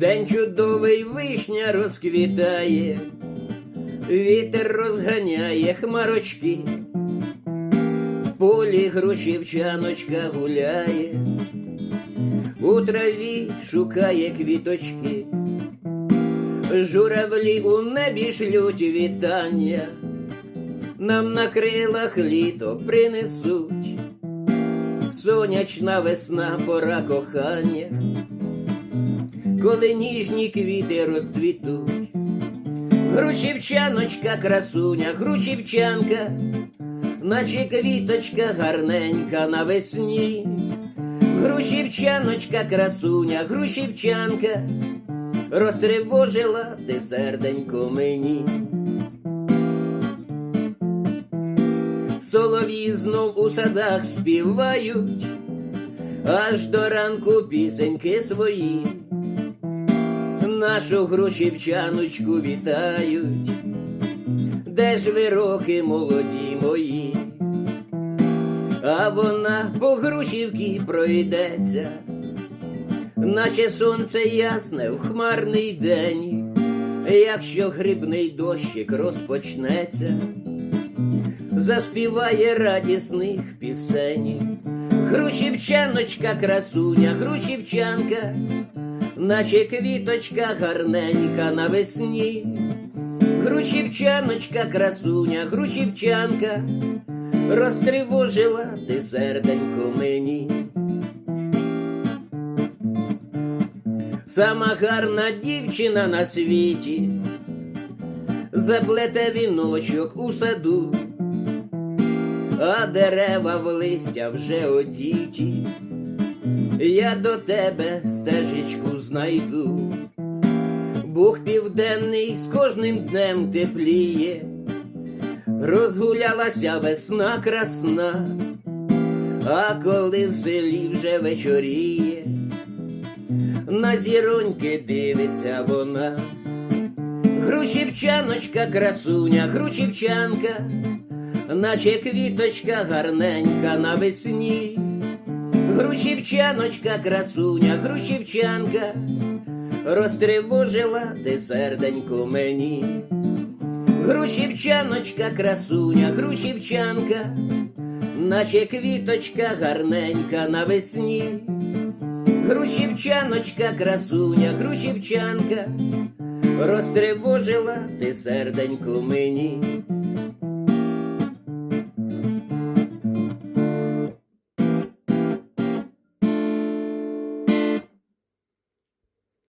День чудовий вишня розквітає, вітер розганяє хмарочки, в полі грушівчаночка гуляє, у траві шукає квіточки, журавлі у небі шлють вітання, нам на крилах літо принесуть, сонячна весна, пора кохання коли ніжні квіти розцвітуть. Грушівчаночка, красуня, грушівчанка, наче квіточка гарненька навесні. Грушівчаночка, красуня, грушівчанка, розтривожила ти серденько мені. Солов'ї знов у садах співають, аж до ранку пісеньки свої нашу грушівчаночку вітають, де ж ви роки молоді мої, а вона по грушівці пройдеться, наче сонце ясне в хмарний день, якщо грибний дощик розпочнеться, заспіває радісних пісень. Грушівчаночка, красуня, грушівчанка наче квіточка гарненька навесні. Грушівчаночка, красуня, грушівчанка, розтривожила ти серденько мені. Сама гарна дівчина на світі, заплете віночок у саду, а дерева в листя вже одіті я до тебе стежечку знайду. Бух південний з кожним днем тепліє, розгулялася весна красна, а коли в селі вже вечоріє, на зіроньки дивиться вона. Грушівчаночка, красуня, грушівчанка, наче квіточка гарненька навесні. Грушівчаночка, красуня, грушівчанка, розтривожила ти серденько мені. Грушівчаночка, красуня, грушівчанка, наче квіточка гарненька навесні. Грушівчаночка, красуня, грушівчанка, розтривожила ти серденько мені.